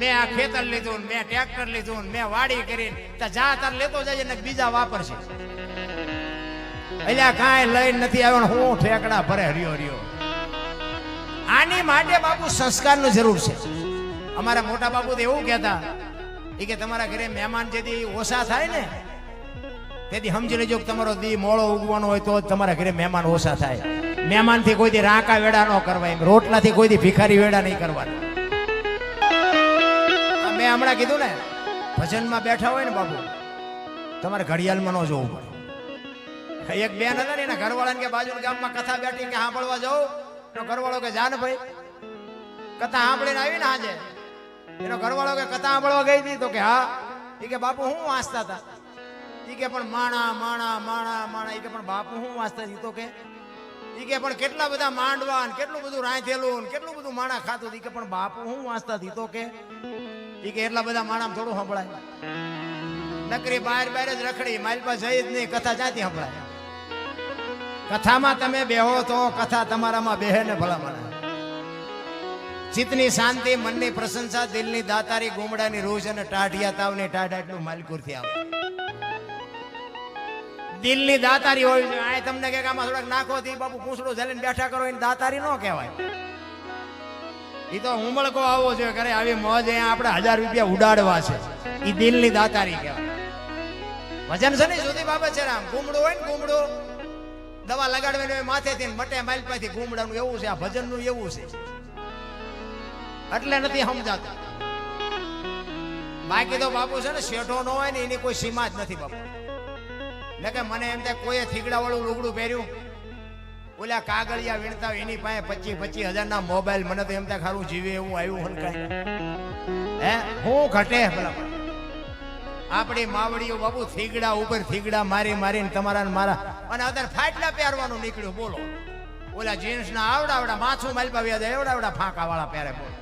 મેં આ ખેતર લીધું, મેં ટ્રેક્ટર લીધું, મેં વાડી કરી, તો જા તાર લેતો જાય ને બીજા વાપરશે. એટલે કાંઈ લઈને નથી આવ્યો હું ઠેકડા ભરે હરિયો હરિયો. આની માટે બાપુ સંસ્કારની જરૂર છે. અમારા મોટા બાપુ તો એવું કહેતા એ કે તમારા ઘરે મહેમાન જેથી ઓછા થાય ને, તેથી સમજી લેજો કે તમારો દી મોળો ઉગવાનો હોય તો તમારા ઘરે મહેમાન ઓછા થાય. મહેમાનથી કોઈ દી રાંકા વેડા ન કરવા એમ, રોટલાથી કોઈ દી ભિખારી વેડા નહીં કરવાના. મેં હમણાં કીધું ને, ભજનમાં બેઠા હોય ને બાબુ તમારે ઘડિયાળમાં ન જોવું પડે. એક બેન હતા ને એના ઘરવાળાને કે બાજુ ગામમાં કથા બેઠી કે સાંભળવા જવું તો ઘરવાળો કે, જાન ભાઈ, કથા સાંભળીને આવી ને આજે એનો ઘરવાળો કે, કથા સાંભળવા ગઈ હતી? તો કે, હા. એ કે, બાપુ, હું વાંચતા હતા. એ કે, પણ માણા માણા માણા માણા. એ કે, પણ બાપુ, હું વાંચતા ઈ તો કે એ કે, પણ કેટલા બધા માંડવા ને કેટલું બધું રાંધેલું કેટલું બધું માણા ખાતું ઈ કે, પણ બાપુ, હું વાંચતા હતી. તો કે ઈ કે એટલા બધા માણા થોડું સંભળાય. નકરી બહાર બહાર જ રખડી, મારી પાસે જઈ જ નહીં, કથા જાતી સંભળાય? કથામાં તમે બેહો તો કથા તમારામાં બેહે ને ભલા મને ચિત્તની શાંતિ, મનની પ્રશંસા, દિલની દાતારી, ગુમડાની રોજ અને ટાઢિયા તાવની ટાઢ એટલું માલકુરથી આવે. દિલની દાતારી હોય આ તમને કે આમાં થોડાક નાખો થી બાપુ પૂછડું ઝાલીને બેઠા કરો, એને દાતારી ન કહેવાય. એ તો હુમળકો આવો છે, કરે આવી મોજ અહીંયા આપણે હજાર રૂપિયા ઉડાડવા છે. એ દિલની દાતારી કહેવાય. વજન છે ને સુધી બાબત છે રામ ગુમડું હોય ને ગુમડું, દવા લગાડવાની માથેથી મટે માલપાથી ગુમડાનું એવું છે, આ ભજનનું એવું છે. એટલે નથી સમજાતું. બાકી તો બાપુ છે ને શેઠો ન હોય ને એની કોઈ સીમા જ નથી બાપુ. એટલે કે મને એમ થાય કોઈએ થીગડા વાળું લુગડું પહેર્યું? ઓલા કાગળિયા વીણતા એની પાસે પચીસ પચીસ હજાર ના મોબાઈલ. મને તો એમ ત્યાં ખારું જીવે એવું આવ્યું હે? હું ઘટે? આપણી માવડીઓ બાબુ થીગડા ઉપર થીગડા મારી મારીને તમારા મારા અને અત્યારે ફાટલા પહેરવાનું નીકળ્યું, બોલો. ઓલા જીન્સ ના આવડા આવડા માથું માલપાવ્યા જાય એવડા એવડા ફાંકા વાળા પહેરે, બોલો.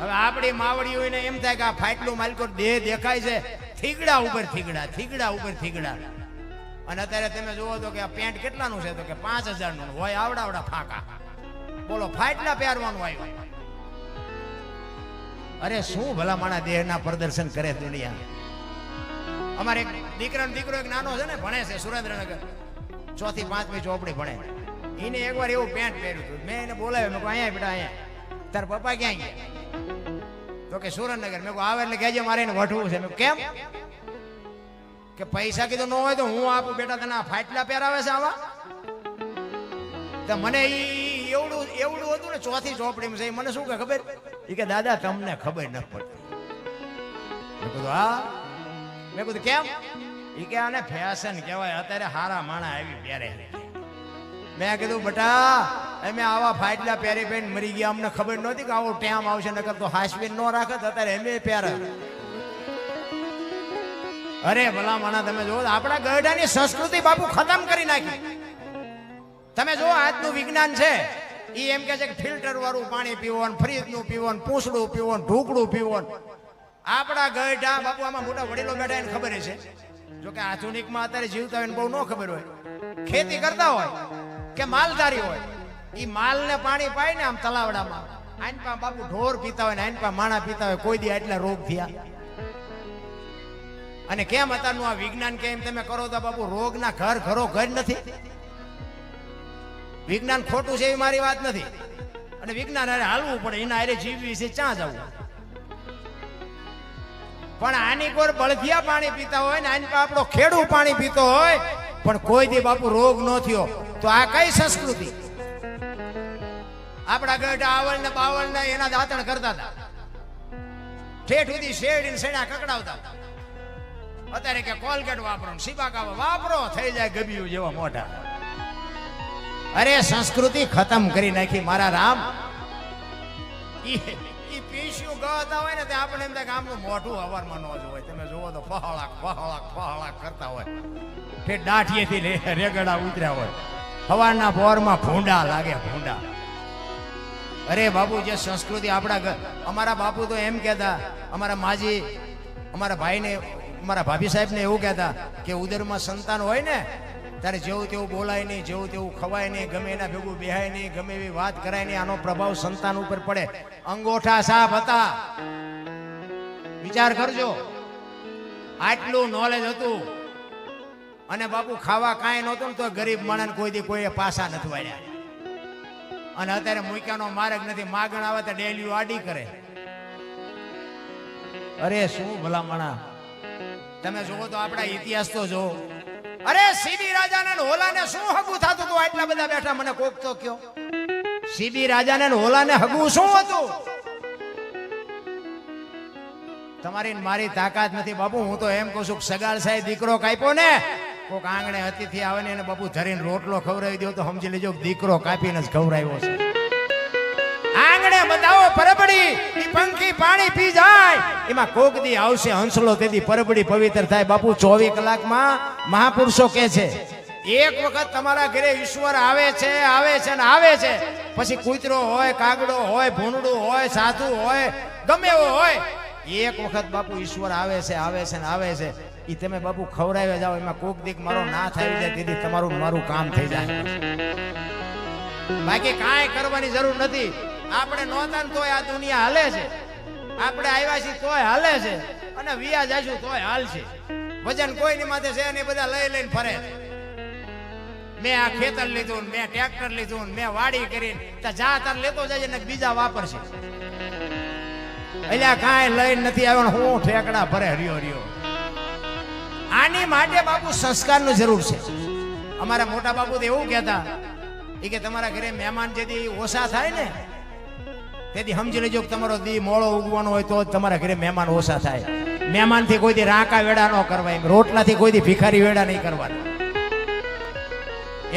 હવે આપણી માવડીઓને એમ થાય કે આ ફાટલું માલકો દેહ દેખાય છે. થીગડા ઉપર થીગડા થીગડા ઉપર થીગડા. અને અત્યારે તમે જુઓ તો કે આ પેન્ટ કેટલાનું છે તો કે પાંચ હજારનું હોય આવડા આવડા ફાંકા. બોલો ફાટલા પહેરવાનું આવ્યું અરે શું ભલા માણા દેહના પ્રદર્શન કરે દુનિયા? અમારે એક દીકરા દીકરો એક નાનો છે ને, ભણે છે સુરેન્દ્રનગર. ચોથી, પાંચમી ચોપડી ભણે. એને એકવાર એવું પેન્ટ પહેર્યું હતું. મેં એને બોલાવ્યો, મેં અહીંયા બેટા, અહીંયા. તાર પપ્પા ક્યાં ગયા? તો કે, સુરેન્દ્રનગર. મેં આવે એટલે કહેજે, મારે એને વઢવું છે. કેમ? કે પૈસા કીધું ન હોય તો હું આપું. બેટા, તને ફાટલા પહેરાવે છે આવા? તો મને ઈ એવડું એવડું હતું ને ચોથી ચોપડીમાં છે. મને શું કે ખબર? એ કે, દાદા, તમને ખબર ન પડતી મેં કીધું, હા? મેં કીધું, કેમ? એ કે, આને ફેશન કહેવાય. અત્યારે હારા માણા આવી પહેરે મેં કીધું, બટા, અમે આવા ફાટલા પહેરી પહેરીને મરી ગયા. અમને ખબર નહોતી કે આવો ટેમ આવશે, નકર તો હાસવીન ન રાખત અત્યારે અમે પહેરે અરે ભલા માણા તમે જો આપણા ગરડાની સંસ્કૃતિ બાપુ ખતમ કરી નાખી. તમે જો આજનું વિજ્ઞાન છે એ એમ કે છે કે ફિલ્ટર વાળું પાણી ને ફ્રીજનું પીવાનું, પૂંછડું પીવાનું, ઢોકળું પીવાનું. આપણા ગઢા બાપુ, આમાં મોટા વડીલો બેઠા એને ખબર છે જો કે આધુનિકમાં અત્યારે જીવતા હોય ને બહુ ન ખબર હોય. ખેતી કરતા હોય કે માલધારી હોય એ માલને પાણી પાય ને આમ તલાવડામાં. આઈન પા બાપુ ઢોર પીતા હોય ને આઈન પા માણા પીતા હોય, કોઈ દી આટલા રોગ થયા. અને કેમ અત્યારનું આ વિજ્ઞાન કેમ તમે કરો તો બાપુ, રોગના ઘર ઘરો ઘર નથી. વિજ્ઞાન ખોટું છે એવી મારી વાત નથી. અને વિજ્ઞાન અરે હાલવું પડે, એના હારે જીવવી છે, ક્યાં જવું? પણ આની કોર બળદિયા પાણી પીતા હોય ને, આની આપણો ખેડૂ પાણી પીતો હોય, પણ કોઈ દી બાપુ રોગ ન થયો, તો આ કઈ સંસ્કૃતિ? આપણા ગઢ આવળ ને બાવળ ને એના દાંતણ કરતા હતા. ઠેઠ સુધી શેડ ને શેડા કકડાવતા હતા. અત્યારે કે કોલગેટ વાપરો સિબાકા વાપરો, થઈ જાય ગબિયું જેવા મોઢા. અરે, સંસ્કૃતિ ખતમ કરી નાખી મારા રામ. ઈ પીસ્યું ગતા હોય ને તે આપણે એમ કે આમનું મોઢું હવારમાં ન જ તમે જુઓ તો ફહળાક ફહળાક ફહળાક કરતા હોય. કે દાઠીએથી રેગડા ઉતર્યા હોય. હવારના ભોરમાં ભૂંડા લાગે, ભૂંડા. અરે, બાપુ, જે સંસ્કૃતિ આપણા અમારા બાપુ તો એમ કહેતા, અમારા માજી, અમારા ભાઈને અમારા ભાભી સાહેબને એવું કહેતા કે ઉદરમાં સંતાન હોય ને, ત્યારે જેવું તેવું બોલાય નહીં, જેવું તેવું ખવાય નહીં, ગમે એના ભેગું બેહાય નહીં, ગમે એવી વાત કરાય નહીં, આનો પ્રભાવ સંતાન ઉપર પડે. અંગોઠા સાફ હતા. વિચાર કરજો. આટલું નોલેજ હતું. અને બાપુ ખાવા કાંઈ નહોતું ને તો ગરીબ માણસ કોઈ દી કોઈએ પાસા નથી વાળ્યા. અને અત્યારે મૂક્યાનો માર્ગ નથી. માગણ આવે તો ડેલીઓ આડી કરે. અરે શું ભલા માણા? તમે જુઓ તો આપણા ઇતિહાસ તો જો અરે સીબી રાજાને હોલાને શું હગું થતું હતું આટલા બધા બેઠા? મને કોક તો કયો. સીબી રાજાને હોલાને હગું શું હતું? તમારી મારી તાકાત નથી બાપુ, હું તો એમ કહું છું સગાળ સાહેબ દીકરો કાપ્યો ને, કોક આંગણે અતિથિ આવે ને એને બાપુ ધરીને રોટલો ખવડાવી દો તો સમજી લેજો દીકરો કાપીને જ ખવડાવ્યો છે. બતાવો, પરબડી, ઈ પંખી પાણી પી જાય. એમાં કોક દી આવશે હંસલો, તેથી પરબડી પવિત્ર થાય. બાપુ, ચોવીસ કલાકમાં મહાપુરુષો કે છે, એક વખત તમારા ઘરે ઈશ્વર આવે છે આવે છે ને આવે છે. પછી કૂતરો હોય, કાગડો હોય, ભૂંડું હોય, સાધુ હોય, ગમે એવો હોય. એક વખત બાપુ ઈશ્વર આવે છે આવે છે ને આવે છે. એ તમે બાપુ ખવડાવ્યા જાઓ, એમાં કોક દીક મારો ના થાય જાય, તેથી તમારું મારું કામ થઈ જાય. બાકી કાંઈ કરવાની જરૂર નથી. આપણે નહોતા ને તોય આ દુનિયા હાલે છે. આપણે આવ્યા છીએ તોય હાલે છે. અને વિયા જાશું તોય હાલશે વજન કોઈની માથે છે નહીં, બધા લઈ લઈને ફરે. છે. મેં આ ખેતર લીધું ને મેં ટ્રેક્ટર લીધું ને મેં વાડી કરીને તો જા તાર લેતો જાય ને બીજા વાપરશે. એટલે કાંઈ લઈને નથી આવ્યો હું ઠેકડા ભરે હરિયો હરિયો આની માટે બાપુ સંસ્કારની જરૂર છે. અમારા મોટા બાપુ તો એવું કહેતા. એ કે તમારા ઘરે મહેમાન જેથી ઓછા થાય ને તેથી સમજી લેજો કે તમારો દી મોળો ઉગવાનો હોય તો તમારા ઘરે મહેમાન ઓછા થાય. મહેમાનથી કોઈ દી રાંકા વેડા ન કરવા, એમ રોટલાથી કોઈ દી ભિખારી વેડા નહીં કરવાના.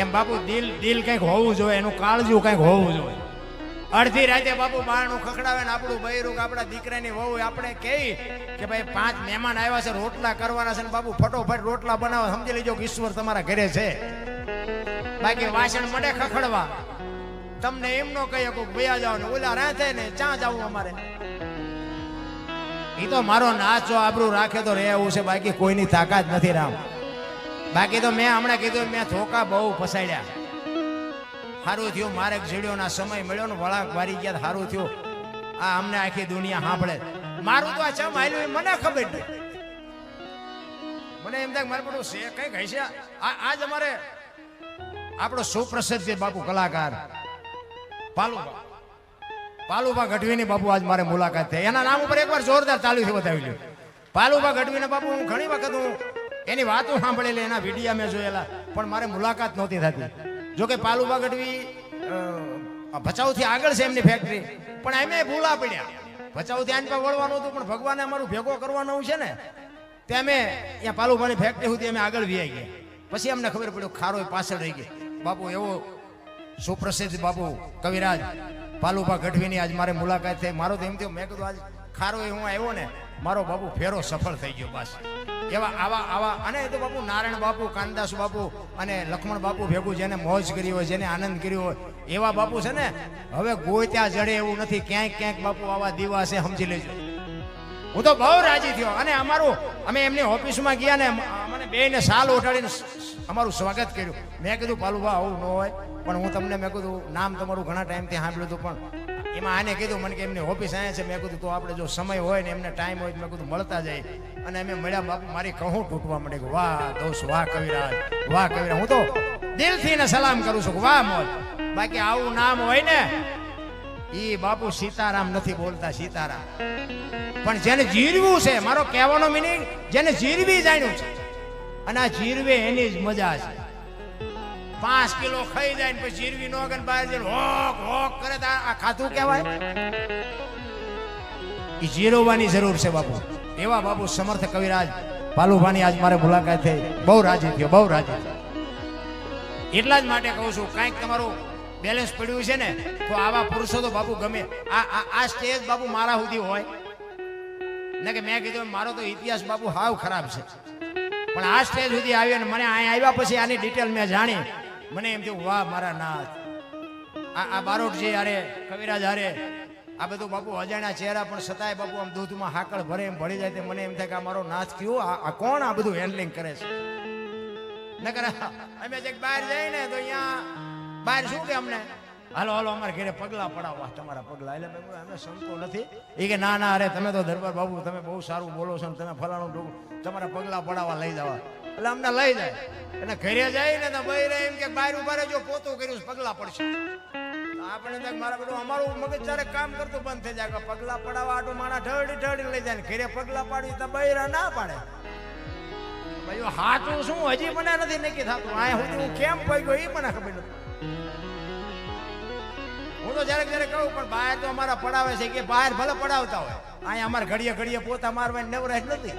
એમ બાપુ દિલ દિલ કંઈક હોવું જોઈએ, એનું કાળજું કંઈક હોવું જોઈએ. અડધી રાતે બાપુ બારણું ખખડાવે ને આપણું બૈરું આપણા દીકરાની વહુ આપણે કહી કે ભાઈ પાંચ મહેમાન આવ્યા છે, રોટલા કરવાના છે ને બાપુ ફટોફટ રોટલા બનાવો. સમજી લેજો કે ઈશ્વર તમારા ઘરે છે. બાકી વાસણ મળે ખખડવા. તમને એમ નો કહી શકું ભૈયા જાઓ ને ઓલા રાતે ને ચા જવું અમારે. એ તો મારો નાચો આબરૂ રાખે તો રહેવું છે. બાકી કોઈની તાકાત નથી રામ. બાકી તો મેં હમણાં કીધું મેં ધોકા બહુ ફસાડ્યા સારું થયું, મારે જીડ્યોના સમય મળ્યો ને વળાંક વારી ગયા સારું થયું. આ અમને આખી દુનિયા સાંભળે. મારું તો આ ચમ આયલું એ મને ખબર નહીં. મને એમ થાય મારે બધું છે કંઈક કઈ આ આજ અમારે આપણો સુપ્રસિદ્ધ છે બાપુ કલાકાર પાલુબા પાલુભા ગઢવીની બાપુ આજ મારે મુલાકાત થઈ. એના નામ ઉપર એકવાર જોરદાર તાલીથી બતાવી લ્યો. પાલુભા ગઢવીને બાપુ હું ઘણી વખત હું એની વાતો સાંભળેલી, એના વિડીયા મેં જોયેલા, પણ મારે મુલાકાત નહોતી થતી. જોકે પાલુભા ગઢવી ભચાઉથી આગળ છે એમની ફેક્ટરી પણ એમે ભૂલા પડ્યા. ભચાઉથી આની પણ વળવાનું હતું, પણ ભગવાને અમારું ભેગો કરવાનું છે ને, તે અમે ત્યાં પાલુભાની ફેક્ટરી સુધી અમે આગળ વ્યાઈ ગયા. પછી અમને ખબર પડ્યું ખારો પાછળ રહી ગઈ. બાપુ એવો સુપ્રસિદ્ધ બાપુ કવિરાજ પાલુભા ગઢવીની આજ મારે મુલાકાત થઈ. મારો તો એમ થયું, મેં કીધું, આજ ખારો હું આવ્યો ને, મારો બાપુ ફેરો સફળ થઈ ગયો બસ. એવા આવા આવા અને એ તો બાપુ નારાયણ બાપુ, કાનદાસ બાપુ અને લક્ષ્મણ બાપુ ભેગું જેને મોજ કરી હોય, જેને આનંદ કર્યો હોય, એવા બાપુ છે ને, હવે ગોત્યા જડે એવું નથી. ક્યાંક ક્યાંક બાપુ આવા દિવસે સમજી લેજો. હું તો બહુ રાજી થયો. અને અમારું, અમે એમની ઓફિસમાં ગયા ને મને બેને સાલ સ- અમારું સ્વાગત કર્યું. મેં કીધું, પાલુભા, આવું ન હોય. પણ હું તમને, મેં કીધું, નામ તમારું ઘણા ટાઈમથી સાંભળ્યું હતું, પણ એમાં આને કીધું, મને કે એમની ઓફિસ અહીંયા છે. મેં કીધું, તો આપણે જો સમય હોય ને એમને ટાઈમ હોય તો મેં કીધું, મળતા જાય અને અમે મળ્યા, બાપુ, મારી કહું તૂટવા માંડે. વાહ, દોસ્ત, વાહ, કવિરાજ વાહ, કવિરાજ. હું તો દિલથી ને સલામ કરું છું વાહ, મોજ. બાકી આવું નામ હોય ને એ બાપુ સીતારામ નથી બોલતા, સીતારામ. પણ જેને જીરવું છે, મારો કહેવાનો મિનિંગ જેને જીરવી જાણ્યું છે અને આ જીરવે એની જ મજા છે. પાંચ કિલો ખાઈ જાય ને પછી જીરવી નો ગન બહાર જઈને હોક હોક કરે તો આ ખાતું કહેવાય? એ જીરવવાની જરૂર છે બાપુ. એવા બાપુ સમર્થ કવિરાજ. પાલુભાની આજ મારે મુલાકાત થઈ. બહુ રાજી થયો, બહુ રાજી એટલા જ માટે કહું છું, કાંઈક તમારું બેલેન્સ પડ્યું છે ને, તો આવા પુરુષો તો બાપુ ગમે. આ આ સ્ટેજ બાપુ મારા સુધી હોય. ને કે મેં કીધું, મારો તો ઇતિહાસ બાપુ હાવ ખરાબ છે. પણ આ સ્ટેજ સુધી આવ્યો ને મને અહીંયા આવ્યા પછી આની ડિટેલ મેં જાણી. મને એમ થયું, વાહ, મારા નાથ. આ આ બારોટ છે હારે, કવિરાજ હારે, આ બધું બાપુ અજાણ્યા ચહેરા, પણ છતાંય બાપુ આમ દૂધમાં હાકળ ભરે એમ ભળી જાય તે મને એમ થાય કે આ મારો નાથ કયો? આ કોણ આ બધું હેન્ડલિંગ કરે છે? નકર, અમે જે બહાર જઈએ ને તો અહીંયા, બહાર શું કે અમને? હાલો હાલો, અમારે ઘરે પગલા પડાવવા તમારા પગલા. એટલે મેં અમે સંતો નથી. એ કે, ના ના, અરે, તમે તો દરબાર બાબુ, તમે બહુ સારું બોલો છો તમે ફલાણું ઢોકું તમારા પગલા પડાવવા લઈ જવા. એટલે અમને લઈ જાય. અને ઘરે જાય ને તો બૈરે એમ કે, બહાર ઊભા રહેજો, પોતું કર્યું પગલા પડશે. આપણે તો મારા બધું અમારું મગજ જ્યારે કામ કરતું બંધ થઈ જાય પગલા પડાવવા આટું માણા ઢળી ઢળી લઈ જાય ઘરે પગલા પાડી તો બૈરા ના પાડે. ભાઈ, હાચું શું? હજી મને નથી નક્કી થતું. આ હું કેમ પડી ગયો એ મને ખબર નથી. તો જ્યારે જ્યારે કહું, પણ બહાર તો અમારા પડાવે છે કે બહાર ભલે પડાવતા હોય. અહીંયા અમારે ઘડીએ ઘડીએ પોતા મારવાની નવરાશ નથી.